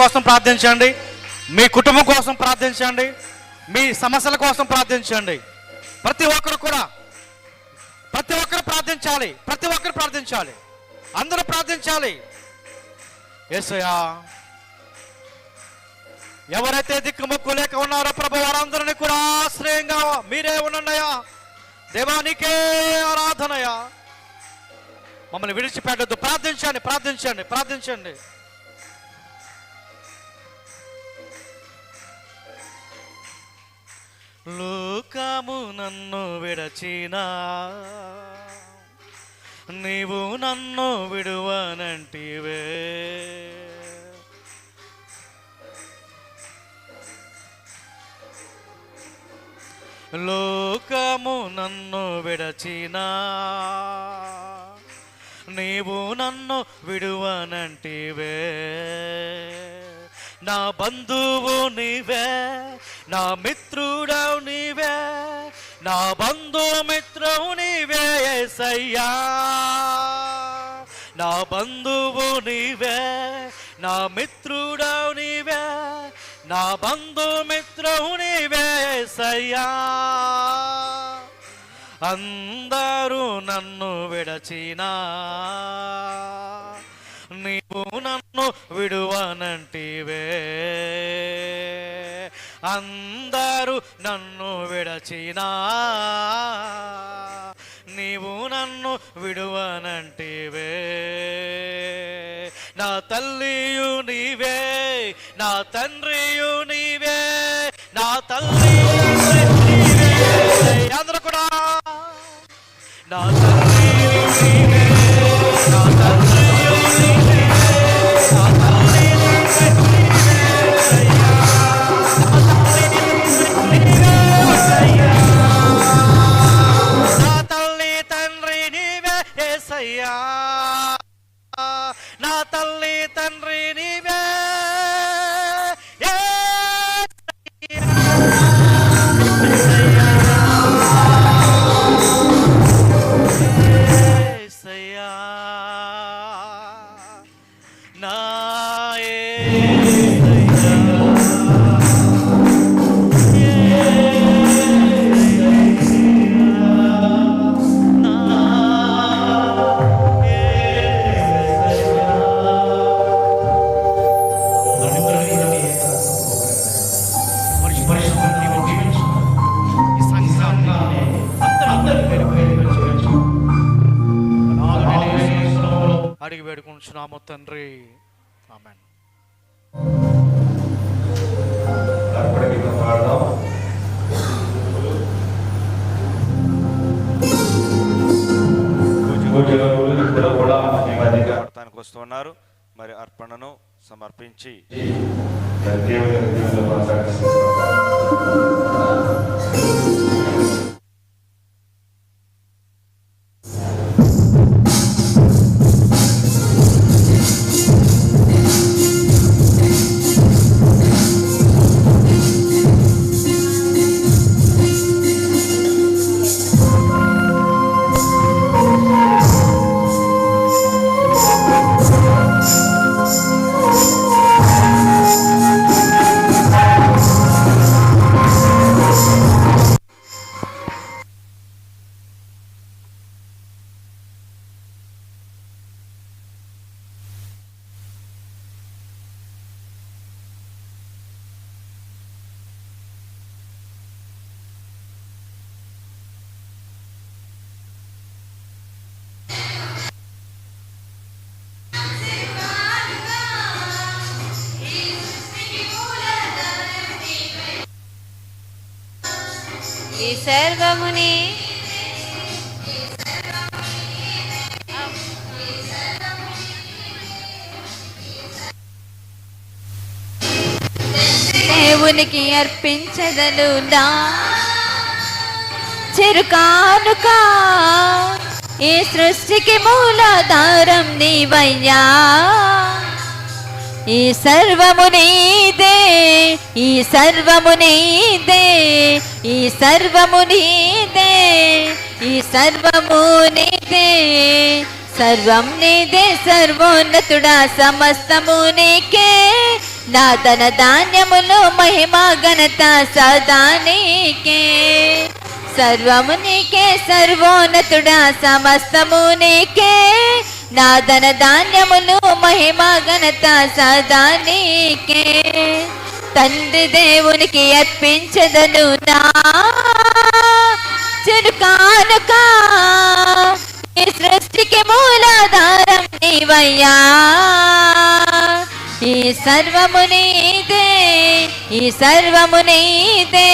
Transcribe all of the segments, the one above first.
కోసం ప్రార్థించండి. మీ కుటుంబం కోసం ప్రార్థించండి. మీ సమస్యల కోసం ప్రార్థించండి. ప్రతి ఒక్కరు కూడా ప్రతి ఒక్కరు ప్రార్థించాలి. ప్రతి ఒక్కరు ప్రార్థించాలి. అందరూ ప్రార్థించాలి. ఏసయా ఎవరైతే దిక్కుముక్కు లేక ఉన్నారో ప్రభు వారందరినీ కూడా ఆశ్రయంగా మీరే ఉన్నయ్యా దేవానికే ఆరాధనయా మమ్మల్ని విడిచిపెట్టద్దు. ప్రార్థించండి ప్రార్థించండి ప్రార్థించండి. లోకము నన్ను విడచినా నీవు నన్ను విడువనంటివే. లోకము నన్ను విడచినా నీవు నన్ను విడువనంటివే. నా బంధువు నీవే నా మిత్రుడవు నీవే నా బంధు మిత్రువు నీవే ఏసయ్యా. నా బంధువు నీవే నా మిత్రుడవు నీవే నా బంధు మిత్రువు నీవే ఏసయ్యా. అందరూ నన్ను విడచినా. నీవు నన్ను విడువనంటివే. అందరూ నన్ను విడచినా. నీవు నన్ను విడువనంటివే. నా తల్లియు నీవే నా తండ్రియు నీవే నా తల్లి అందరూ కూడా నా తల్లియు వేడుకుంటున్నాము తండ్రి. ఆమెన్. ప్రార్థనకు వస్తున్నారు మరి అర్పణను సమర్పించి. దేవుని ఈ సర్వముని. దేవునికి అర్పించదను నా చెరుకానుక ఈ సృష్టికి మూలాధారం నీవయ్యా. ఈ సర్వము నీదే ఈ సర్వము నీదే ఈ సర్వము నీదే ఈ సర్వము నీదే సర్వం నీదే సర్వోన్నతుడా సమస్తము నీకే. నా ధన ధాన్యములు మహిమా ఘనత సదా నీకే. సర్వము నీకే సర్వోన్నతుడా సమస్తము నీకే. నా ధన ధాన్యమును మహిమ ఘనత సదానికే. తండ్రి దేవునికి అర్పించదను నా చెడు ఈ సృష్టికి మూలాధారం నీవయ్యా. ఈ సర్వము నీదే ఈ సర్వము నీదే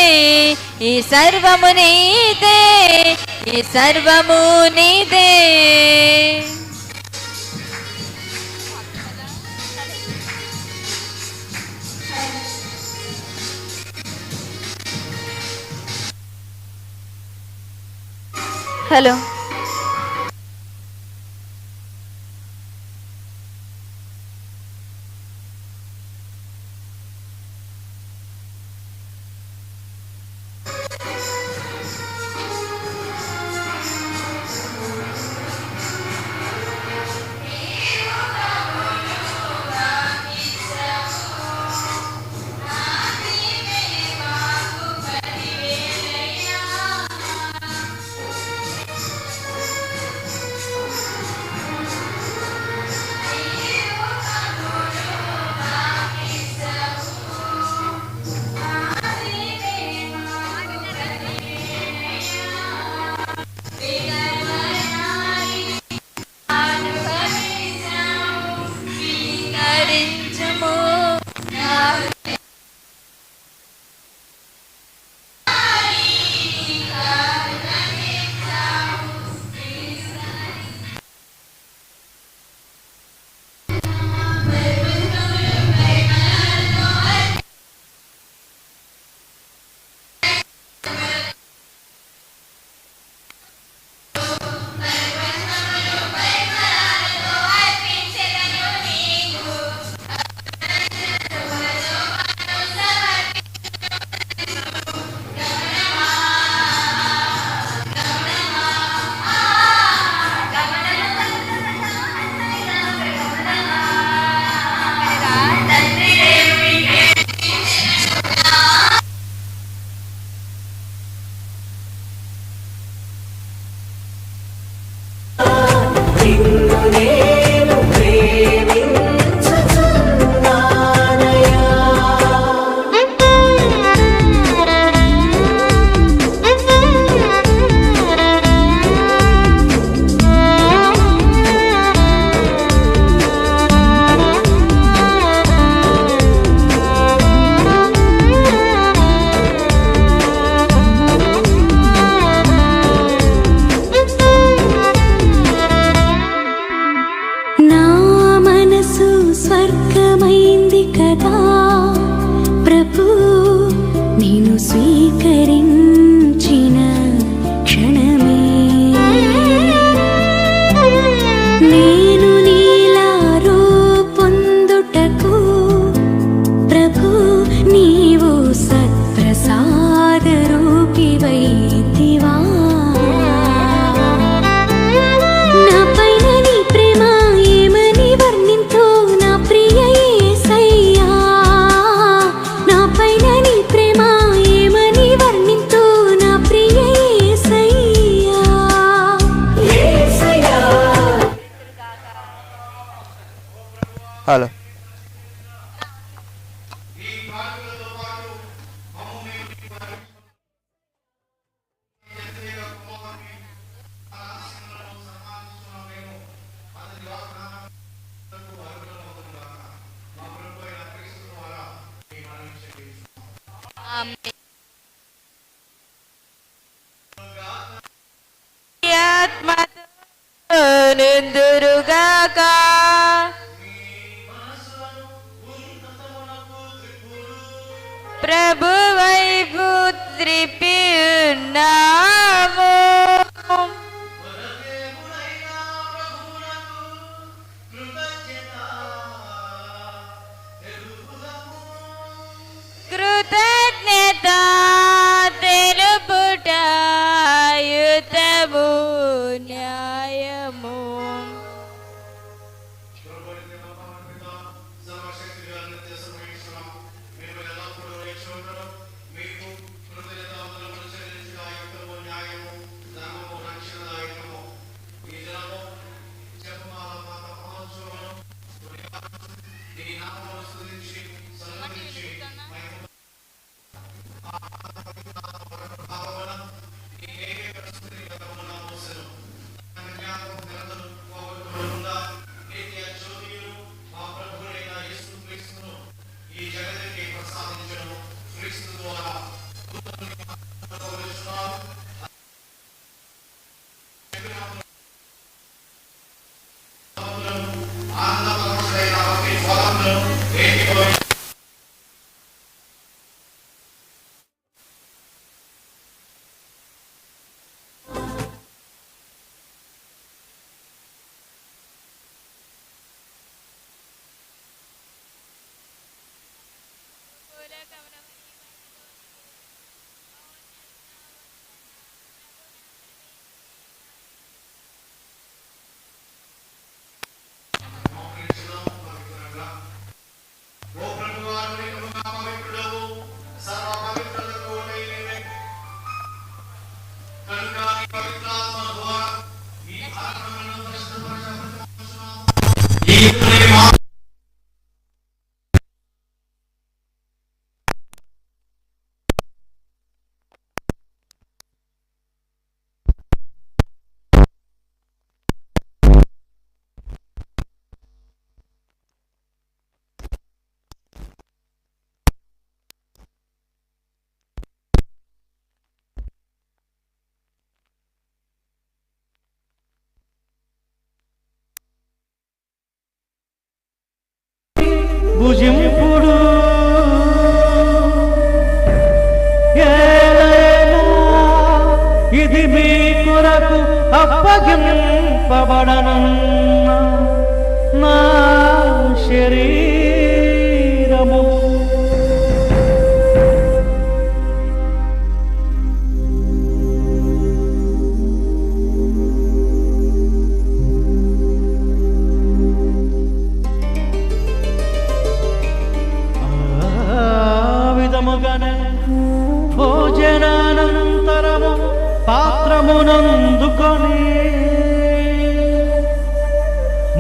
ఈ సర్వము నీదే ఈ సర్వము నీదే. हेलो। കരഞ്ഞ Bible അപ്പകം പവടനം ശരീ పాత్రమునందుకొని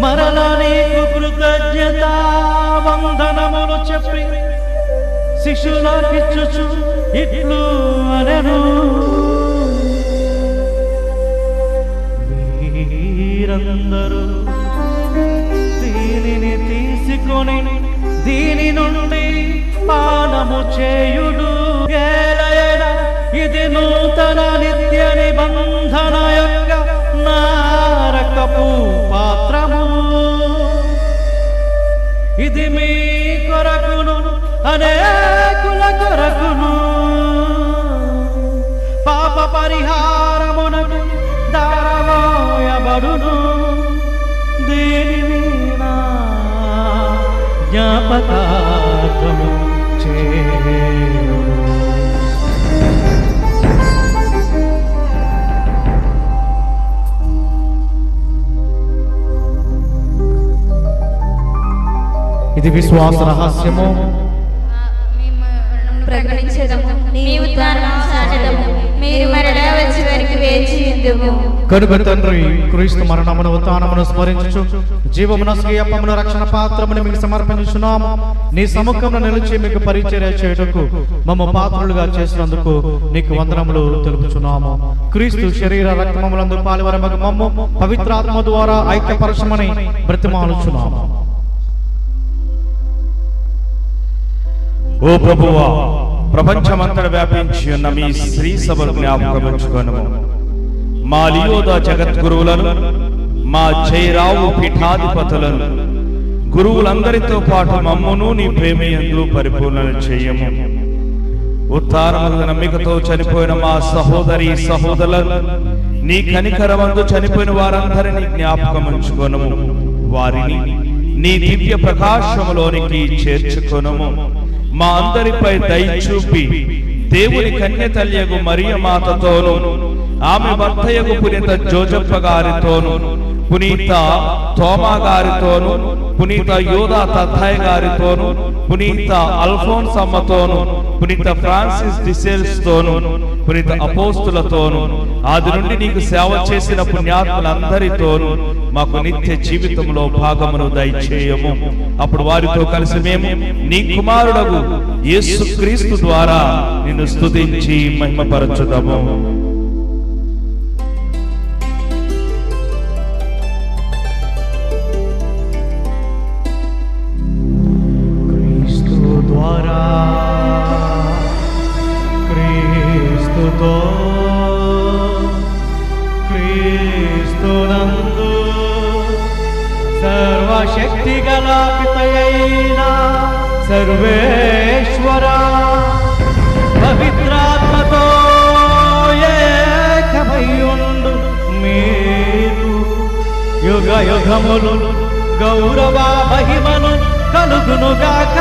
మరల నీకు కృతజ్ఞత వందనములు చెప్పి శిష్యులకిచ్చుచు ఇట్లు అనను. మీరందరూ దీనిని తీసుకొని దీని నుండి పానము చేయుడు. ఇది నూతన నిత్య నిబంధన నారకపు పాత్రము. ఇది మీ కొరకును అనేకుల కొరకును. పాప పరిహారమునకు దారమోయబడును. దీనిని జ్ఞాపకా ఇది విశ్వాస రహస్యము. కనుక తండ్రి క్రీస్తు మరణమును ఉత్థానమును స్మరించు జీవమున స్వీయప్పమును రక్షణ పాత్రమును మీకు సమర్పించున్నాము నీ సముఖమును నిలిచి మీకు పరిచర్య చేయుటకు మమ్మ పాత్రులుగా చేసినందుకు నీకు వందనములు తెలుపుచున్నాము. క్రీస్తు శరీర రక్తములందు పాలివరమగు మమ్ము పవిత్రాత్మ ద్వారా ఐక్యపరచమని బ్రతిమాలుచున్నాము. ఓ ప్రభువా ప్రపంచమంతట వ్యాపించి ఉన్న మీ స్త్రీ సభలు జ్ఞాపకం మా లియోద జగద్గురువులను మా జయరావు పీఠాధిపతులను గురువులందరితో పాటు మమ్మును నీ ప్రేమ ఎందు పరిపూర్ణ చేయము. ఉత్తారముల నమ్మికతో చనిపోయిన మా సహోదరి సహోదరులను నీ కనికరమందు చనిపోయిన వారందరినీ జ్ఞాపకం ఉంచుకొనుము. వారిని నీ దివ్య ప్రకాశములోనికి చేర్చుకొనము. మా అందరిపై దయ చూపి దేవుని కన్య తల్యగు మరియ మాతతోను ఆమె భర్తయగు పునీత జోజప్ప గారితోను పునీత తోమా గారితోను పునీత యోధా తథాయ్ గారితోను పునీత అల్ఫోన్స్ అమ్మతోను పునీత ఫ్రాన్సిస్ డిసెల్స్ తోను పునీత అపోస్తులతోను ఆది నుండి నీకు సేవ చేసిన పుణ్యాత్ములందరితోను మాకు నిత్య జీవితంలో భాగమును దయచేయము. అప్పుడు వారితో కలిసి మేము నీ కుమారుడగు యేసు క్రీస్తు ద్వారా నిన్ను స్తుతించి మహిమపరచుదాము. యుగములు గౌరవ మహిమను కలుగునుగాక.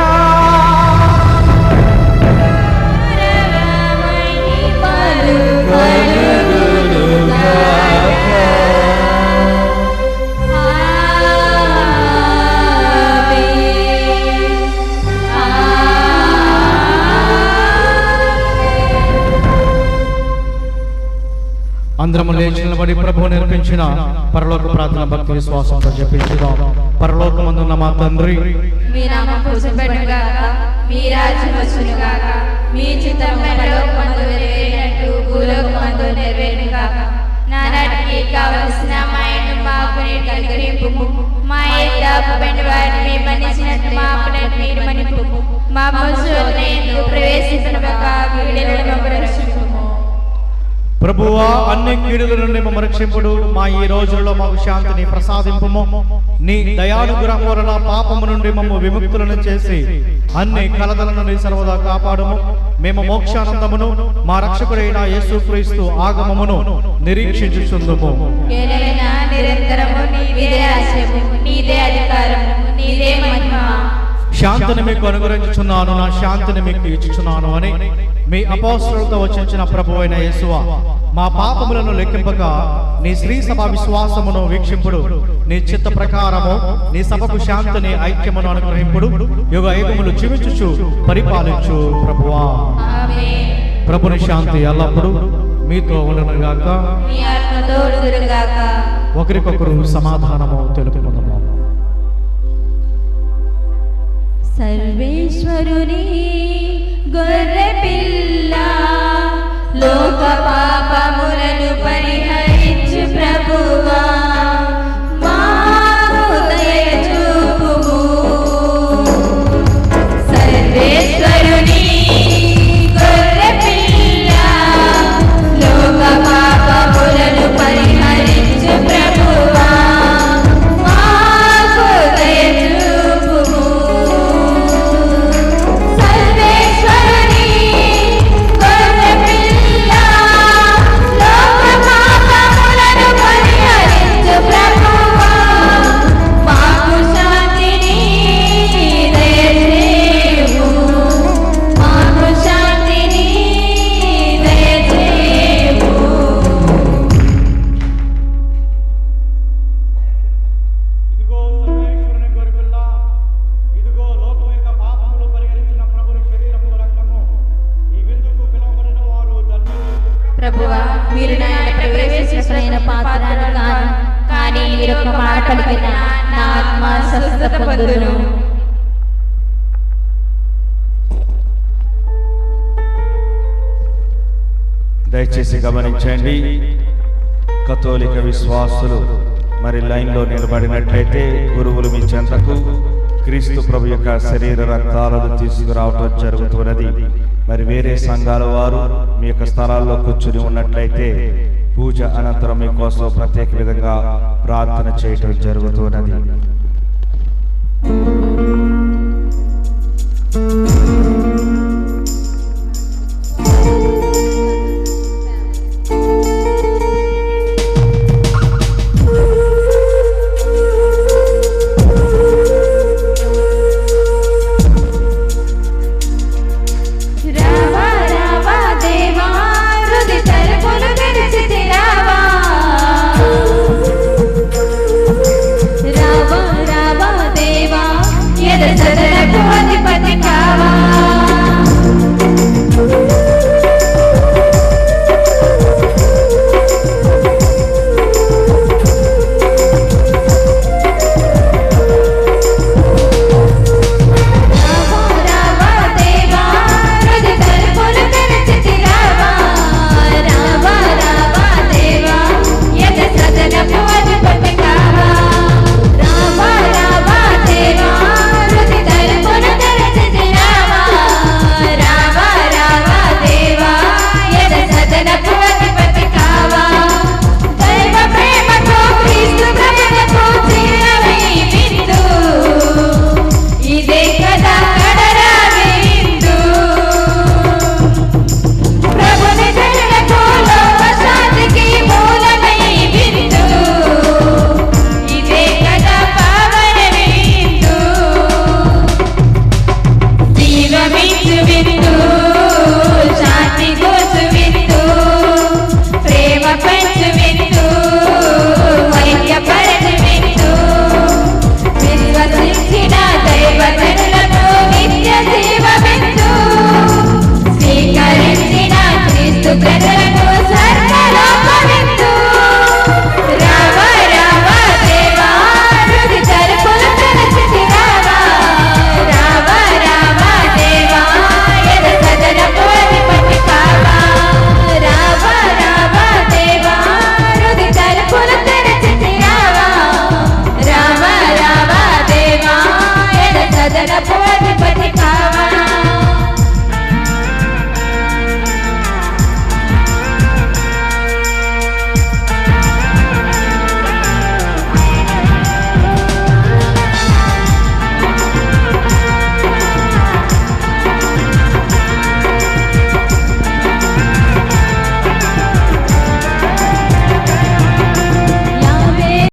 అందరము లేచి నిలబడి ప్రభు నేర్పించిన పరలోక ప్రార్థన భక్తి విశ్వాసంతో జపించుదాం. పరలోకమందున్న మా తండ్రి మీ మీ రాజ్యం వచ్చునుగాక మీ చిత్తం పరలోకమందు నెరవేరినట్టు భూలోకమందు నెరవేరుగాక నానాటికి కావలసిన మా ఇంటి మాకు మా ఇంటి వారిని మన్నించినట్టు మా మీరు మా ప్రభువా అన్ని కీడుల నుండి మమ్మ రక్షింపుడు మా ఈ రోజుల్లో మాకు శాంతిని ప్రసాదింపుము. నీ దయానుగ్రహం వలన పాపము నుండి మమ్మ విముక్తులను చేసి అన్ని కలదల నుండి సర్వదా కాపాడుము. మేము మోక్షానందమును మా రక్షకుడైన యేసుక్రీస్తు ఆగమమును నిరీక్షించుచుందుము. శాంతిని మీకు అనుగ్రహించుచున్నాను నా శాంతిని మీకు ఇచ్చుచున్నాను అని మీ అపోస్తలతో వచ్చించిన ప్రభు అయిన యేసువ మా పాపములను లెక్కింపక నీ శ్రీ సభ విశ్వాసమును వీక్షింపుడు. నీ చిత్త ప్రకారము నీ సభకు శాంతిని ఐక్యమును అనుగ్రహింపుడు. యుగ యుగములు జీవించుచు పరిపాలించు ప్రభువా. ప్రభుని శాంతి ఎల్లప్పుడూ మీతో ఉండనుగాక ఒకరికొకరు సమాధానము తెలుపుకుందాము సర్వేశ్వరుని గొర్రె పిల్ల లోక పాపములను పరిహ దయచేసి కథోలిక విశ్వాసులు మరి లైన్లో నిలబడినట్లయితే గురువులు మీ చెంతకు క్రీస్తు ప్రభు యొక్క శరీర రక్తాలను తీసుకురావటం జరుగుతున్నది. మరి వేరే సంఘాల వారు మీ యొక్క స్థలాల్లో కూర్చుని ఉన్నట్లయితే పూజ అనంతరం మీకోసం ప్రత్యేక విధంగా ప్రార్థన చేయటం జరుగుతున్నది.